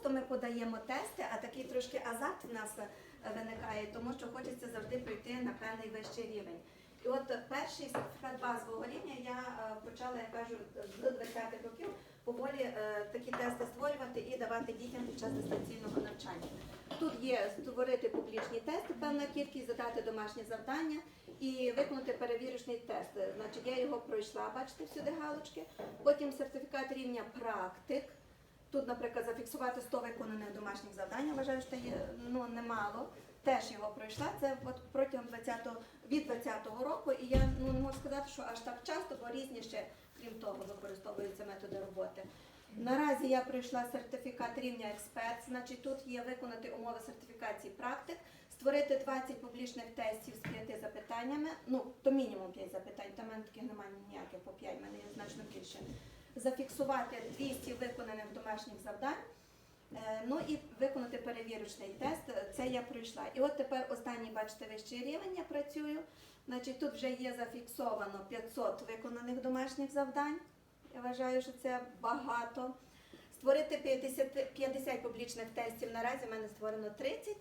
просто ми подаємо тести, а такий трошки азарт в нас е, виникає, тому що хочеться завжди пройти на певний вищий рівень. І от перший сертифікат базового рівня я е, почала, я кажу, з 20-х років поволі е, такі тести створювати і давати дітям під час дистанційного навчання. Тут є створити публічні тести, певна кількість, задати домашнє завдання і виконати перевірочний тест. Значить, я його пройшла, бачите, всюди галочки. Потім сертифікат рівня практик. Тут, наприклад, зафіксувати 100 виконаних домашніх завдань, я вважаю, що є ну, немало. Теж його пройшла. Це от протягом 20-го, від 20-го року. І я ну, не можу сказати, що аж так часто, бо різні ще, крім того, використовуються методи роботи. Наразі я пройшла сертифікат рівня експерт, значить тут є виконати умови сертифікації практик, створити 20 публічних тестів з 5 запитаннями, ну то мінімум 5 запитань, там таких немає ніяких по 5, в мене є значно більше. Зафіксувати 200 виконаних домашніх завдань. Е, Ну і виконати перевірочний тест. Це я пройшла. І от тепер останній, бачите, вищий рівень я працюю. Значить, тут вже є зафіксовано 500 виконаних домашніх завдань. Я вважаю, що це багато. Створити 50, 50 публічних тестів. Наразі в мене створено 30.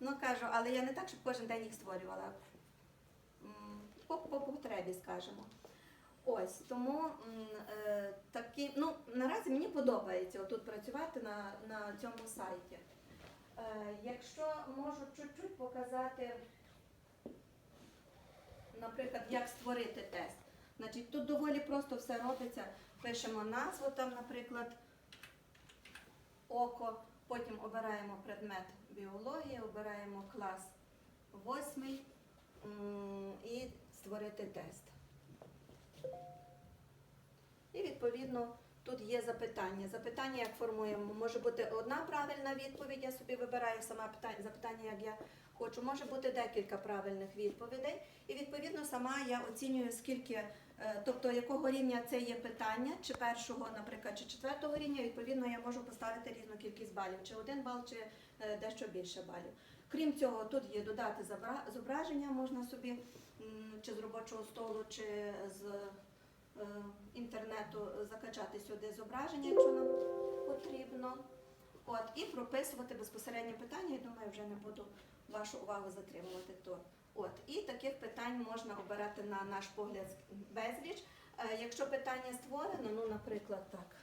Ну кажу, але я не так, щоб кожен день їх створювала. По, по потребі, скажімо. Ось тому е, такі, ну наразі мені подобається тут працювати на, на цьому сайті. Е, якщо можу чуть-чуть показати, наприклад, як створити тест. Значить, тут доволі просто все робиться. Пишемо назву там, наприклад, око, потім обираємо предмет біології, обираємо клас восьмий і створити тест. І відповідно тут є запитання. Запитання як формуємо. Може бути одна правильна відповідь, я собі вибираю сама питання, запитання, як я хочу. Може бути декілька правильних відповідей. І відповідно сама я оцінюю, скільки, е, тобто якого рівня це є питання, чи першого, наприклад, чи четвертого рівня. Відповідно, я можу поставити різну кількість балів, чи один бал, чи е, дещо більше балів. Крім цього, тут є додати зображення, можна собі чи з робочого столу, чи з інтернету закачати сюди зображення, якщо нам потрібно. От, і прописувати безпосередньо питання, я думаю, вже не буду вашу увагу затримувати. То. От, і таких питань можна обирати на наш погляд безліч. Е, якщо питання створено, ну, наприклад, так.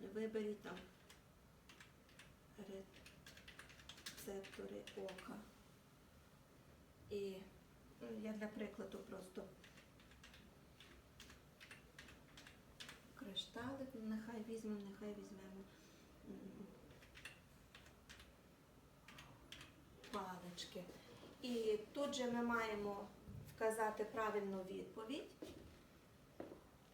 Виберіть там рецептори ока. Я для прикладу просто кришталик, нехай візьмемо, нехай візьмемо палички. І тут же ми маємо вказати правильну відповідь.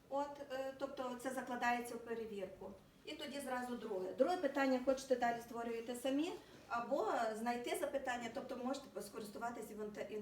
От, е, тобто це закладається в перевірку. І тоді зразу друге. Друге питання хочете далі створюєте самі, або знайти запитання, тобто можете скористуватися в інтернеті.